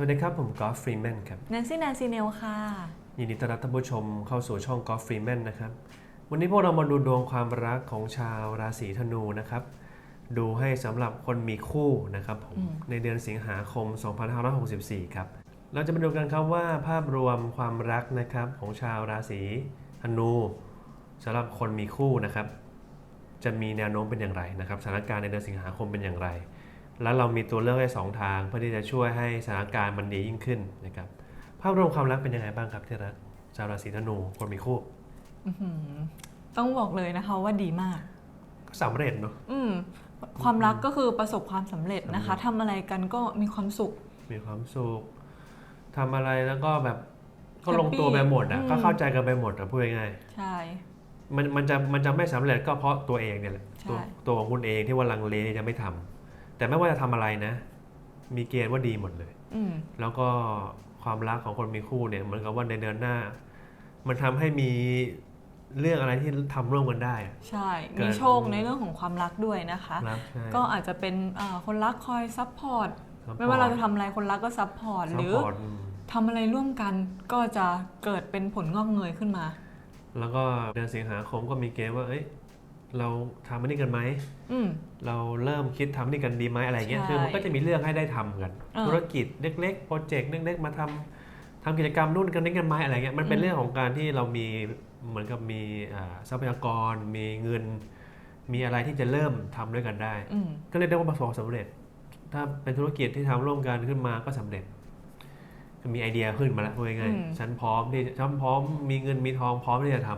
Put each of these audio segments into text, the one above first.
สวัสดีครับ ผมกอล์ฟฟรีแมนครับแนนซี่แนนซีเนลค่ะ ยินดีต้อนรับท่านผู้ชมเข้าสู่ช่องกอล์ฟฟรีแมนนะครับ วันนี้พวกเรามาดูดวงความรักของชาวราศีธนูนะครับ ดูให้สำหรับคนมีคู่นะครับผมอืมในเดือนสิงหาคม 2564 ครับ เราจะมาดูกันครับว่าภาพรวมความรักนะครับของชาวราศีธนูสำหรับคนมีคู่นะครับ จะมีแนวโน้มเป็นอย่างไรนะครับสถานการณ์ในเดือนสิงหาคมเป็นอย่างไร แล้วเรามีตัวเลือกให้สองทาง เพื่อที่จะช่วยให้สถานการณ์มันดียิ่งขึ้นนะครับภาพรวมความรักเป็นยังไงบ้างครับที่รักชาวราศีธนูคนมีคู่อื้อหือต้องบอกเลยนะคะว่าดีมากก็สำเร็จเนาะอืมความรักก็คือประสบความสำเร็จนะคะสำเร็จทำอะไรกันก็มีความสุข มีความสุขทำอะไรแล้วก็แบบก็ Happy ลงตัวไปหมดอะอืมก็เข้าใจกันไปหมดอะพูดง่ายใช่ๆมันมันจะมันจะไม่สำเร็จก็เพราะตัวเองเนี่ยแหละใช่ตัวตัวของคุณเองที่ว่าลังเลที่จะไม่ทำ แต่ไม่ว่าจะทำอะไรนะ มีเกณฑ์ว่าดีหมดเลยอืมแล้วก็ความรักของคนมีคู่เนี่ยเหมือนกับว่าในเดือนหน้า มันทำให้มีเรื่องอะไรที่ทำร่วมกันได้อะใช่เกิมีดโชคในเรื่องของความรักด้วยนะคะรักใช่ก็อาจจะเป็นอ่าคนรักคอยซัพพอร์ตซัพพอร์ตไม่ว่าเราจะทำอะไรคนรักก็ซัพพอร์ตซัหพรือพอร์ตมทำอะไรร่วมกันก็จะเกิดเป็นผลงอกเงยขึ้นมา แล้วก็เดือนสิงหาคมก็มีเกณฑ์ว่าเอ้ย เราทำอันนี้กันไหมอืม เราเริ่มคิดทำนี่กันดีไหมอะไรเงี้ยใช่คือมันก็จะมีเรื่องให้ได้ทำกัน เออธุรกิจเล็กๆโปรเจกต์เล็กๆมาทำทำกิจกรรมนู่นกันนี่กันไหมอะไรเงี้ยมันเป็นอืม เรื่องของการที่เรามีเหมือนกับมีอ่าทรัพยากร มีเงิน มีอะไรที่จะเริ่มทำด้วยกันได้ อืม ก็เรียกได้ว่าประสบความสำเร็จ ถ้าเป็นธุรกิจที่ทำร่วมกันขึ้นมาก็สำเร็จก็มีไอเดียขึ้นมาแล้วพูดง่ายอืม ๆฉันพร้อมที่ฉันพร้อมมีเงินมีทองพร้อมที่จะท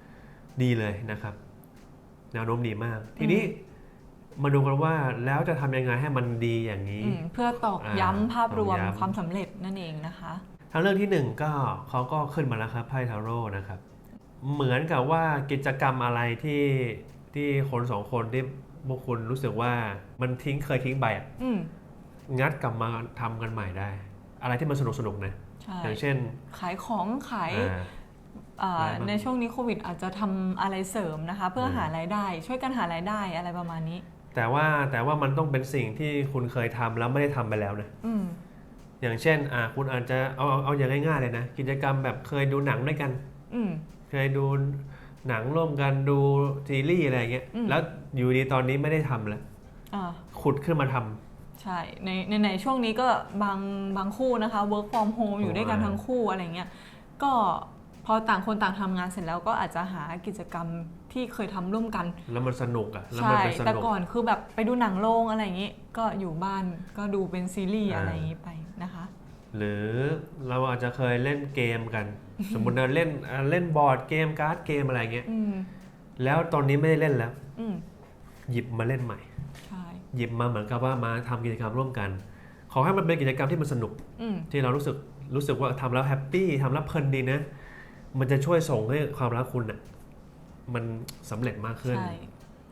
ำดีเลยนะครับ แนวโน้มดีมาก ทีนี้มาดูกันว่าแล้วจะทำยังไงให้มันดีอย่างนี้อืมเพื่อตอกอ่าย้ำภาพรวมตอกย้ำความสำเร็จนั่นเองนะคะทางเรื่องที่หนึ่งก็เขาก็ขึ้นมาแล้วครับไพ่ทาโร่นะครับ เหมือนกับว่ากิจกรรมอะไรที่ที่คนสองคนที่พวกคุณรู้สึกว่ามันทิ้งเคยทิ้งไปอะอืมงัดกลับมาทำกันใหม่ได้ อะไรที่มันสนุกสนุกๆนะใช่อย่างเช่น ขายของขาย อ่าอ่าอะไรบ้างในช่วงนี้โควิดอาจจะทำอะไรเสริมนะคะ เพื่ออืมหารายได้ ช่วยกันหารายได้อะไรประมาณนี้ แต่ว่าแต่ว่ามันต้องเป็นสิ่งที่คุณเคยทำแล้วไม่ได้ทำไปแล้วนะ อืม อย่างเช่นอ่าคุณอาจจะเอาเอาเอาอย่างง่ายๆเลยนะ กิจกรรมแบบเคยดูหนังด้วยกัน อืม เคยดูหนังร่วมกันดูซีรีส์อะไรอย่างเงี้ย อืม แล้วอยู่ดีตอนนี้ไม่ได้ทำแล้วอ่า ขุดขึ้นมาทำ ใช่ ในในในช่วงนี้ก็บางบางคู่นะคะ work from home อยู่ด้วยกันอ่าทั้งคู่อะไรเงี้ย ก็ พอต่างคนต่างทำงานเสร็จแล้วก็อาจจะหากิจกรรมที่เคยทำร่วมกัน แล้วมันสนุกอะแล้วใช่มันเป็นสแต่นุกก่อนคือแบบไปดูหนังโรงอะไรอย่างงี้ ก็อยู่บ้านก็ดูเป็นซีรีส์อ่าอะไรอย่างงี้ไปนะคะ หรือเราอาจจะเคยเล่นเกมกัน สมมติเราเล่นอ่าเล่นบอร์ดเกมการ์ดเกมอะไรเงี้ยอืมแล้วตอนนี้ไม่ได้เล่นแล้วอืมหยิบมาเล่นใหม่ใช่หยิบมาเหมือนกับว่ามาทำกิจกรรมร่วมกัน ขอให้มันเป็นกิจกรรมที่มันสนุกอืมที่เรารู้สึกรู้สึกว่าทำแล้วแฮปปี้ทำแล้วเพลินดีนะ มันจะช่วยส่งให้ความรักคุณอะมันสำเร็จมากขึ้น ใช่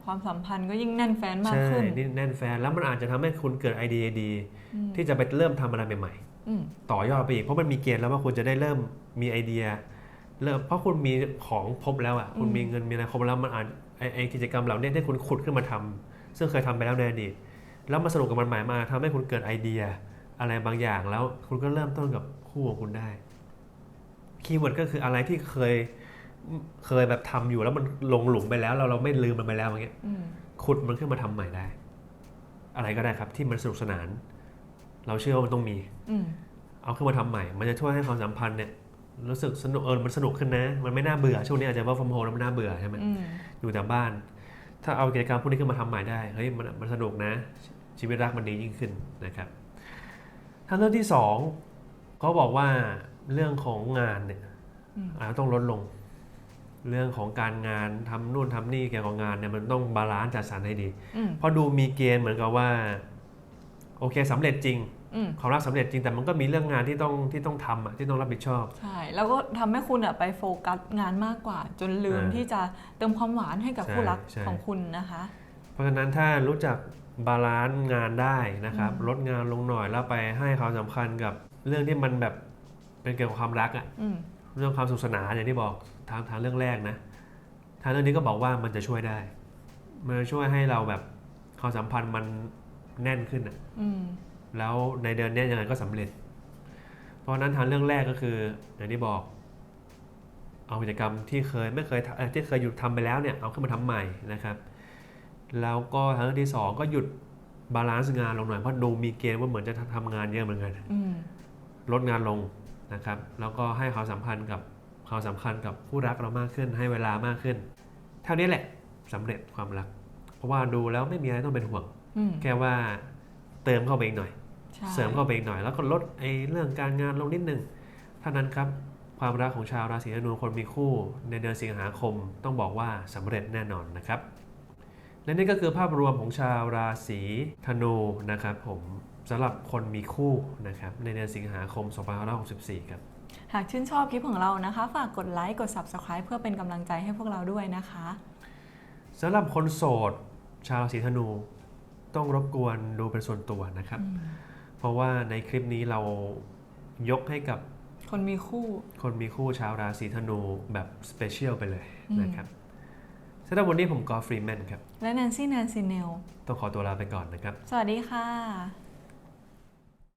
ความสัมพันธ์ก็ยิ่งแน่นแฟนมากใช่ขึ้นนี่แน่นแฟนแล้วมันอาจจะทำให้คุณเกิดไอเดียดีอืมที่จะไปเริ่มทำอะไรใหม่อืมๆต่อยอดไปอีกเพราะมันมีเกณฑ์แล้วว่าคุณจะได้เริ่มมีไอเดีย เริ่มเพราะคุณมีของครบแล้วอะคุณมีเงินมีอะไรครบแล้วมันอาจไอไอกิจกรรมเหล่านี้ที่คุณขุดขึ้นมาทำซึ่งเคยทำไปแล้วในอดีตแล้วมาสนุกกับมันใหม่มาทำให้คุณเกิดไอเดีย อะไรบางอย่างแล้วคุณก็เริ่มต้นกับคู่ของคุณได้ คีย์เวิร์ดก็คืออะไรที่เคยเคยแบบทำอยู่แล้วมันลงหลุมไปแล้ว เราเราไม่ลืมมันไปแล้วอย่างเงี้ยอืมขุดมันขึ้นมาทำใหม่ได้ อะไรก็ได้ครับ ที่มันสนุกสนาน เราเชื่อว่ามันต้องมีอืมเอาขึ้นมาทำใหม่ มันจะช่วยให้ความสัมพันธ์เนี่ยรู้สึกสนุกเออมันสนุกขึ้นนะ มันไม่น่าเบื่อช่วงนี้อาจจะว่าฟอร์มโฮแล้วมันน่าเบื่อใช่ไหมอืมอยู่แต่บ้าน ถ้าเอากิจกรรมพวกนี้ขึ้นมาทำใหม่ได้เฮ้ยมันมันสนุกนะ ชีวิตรักมันดียิ่งขึ้นนะครับถ้าเรื่องที่สองเขาบอกว่า เรื่องของงานเนี่ยอืมอาจจะต้องลดลง เรื่องของการงานทำนู่นทำนี่เกี่ยวกับงานเนี่ยมันต้องบาลานซ์จัดสรรให้ดีอืมเพราะดูมีเกณฑ์เหมือนกับว่า โอเคสำเร็จจริงอืมความรักสำเร็จจริงแต่มันก็มีเรื่องงานที่ต้องที่ต้องทำอะที่ต้องรับผิดชอบ ใช่ แล้วก็ทำให้คุณอะไปโฟกัสงานมากกว่า จนลืมอ่าที่จะเติมความหวานให้กับใช่คู่รักใช่ของคุณนะคะ เพราะฉะนั้นถ้ารู้จักบาลานซ์งานได้นะครับอืมลดงานลงหน่อยแล้วไปให้ความสำคัญกับเรื่องที่มันแบบ เป็นเกี่ยวกับความรักอะอืมเรื่องความสุขสนานอย่างที่บอกทางทางเรื่องแรกนะทางเรื่องนี้ก็บอกว่ามันจะช่วยได้มันจะช่วยให้เราแบบความสัมพันธ์มันแน่นขึ้นอะอืมแล้วในเดือนเนี้ยยังไงก็สำเร็จ เพราะฉะนั้นทางเรื่องแรกก็คือ อย่างที่บอก เอากิจกรรมที่เคยไม่เคยทำเอ่อที่เคยหยุดทำไปแล้วเนี่ยเอาขึ้นมาทำใหม่นะครับแล้วก็ทางเรื่องที่สองก็หยุดบาลานซ์งานลงหน่อยเพราะดูมีเกณฑ์ว่าเหมือนจะทำงานเยอะเหมือนกันอืมลดงานลง นะครับ แล้วก็ให้ความสัมพันธ์กับความสำคัญกับผู้รักเรามากขึ้น ให้เวลามากขึ้น เท่านี้แหละสำเร็จความรัก เพราะว่าดูแล้วไม่มีอะไรต้องเป็นห่วงอืมแค่ว่าเติมเข้าไปอีกหน่อยใช่เสริมเข้าไปอีกหน่อย แล้วก็ลดไอ้เรื่องการงานลงนิดนึงเท่านั้นครับความรักของชาวราศีธนูคนมีคู่ ในเดือนสิงหาคมต้องบอกว่าสำเร็จแน่นอนนะครับ และนี่ก็คือภาพรวมของชาวราศีธนูนะครับผม สำหรับคนมีคู่นะครับในเดือนสิงหาคม 2564 ครับ หากชื่นชอบคลิปของเรานะคะ ฝากกดไลค์กด Subscribe เพื่อเป็นกำลังใจให้พวกเราด้วยนะคะสำหรับคนโสด ชาวราศีธนูต้องรบกวนดูเป็นส่วนตัวนะครับอืมเพราะว่าในคลิปนี้เรายกให้กับคนมีคู่ คนมีคู่ชาวราศีธนูแบบสเปเชียลไปเลยอืมนะครับสำหรับวันนี้ผมกอล์ฟฟรีแมนครับ และแนนซี่แนนซีเนลต้องขอตัวลาไปก่อนนะครับ สวัสดีค่ะ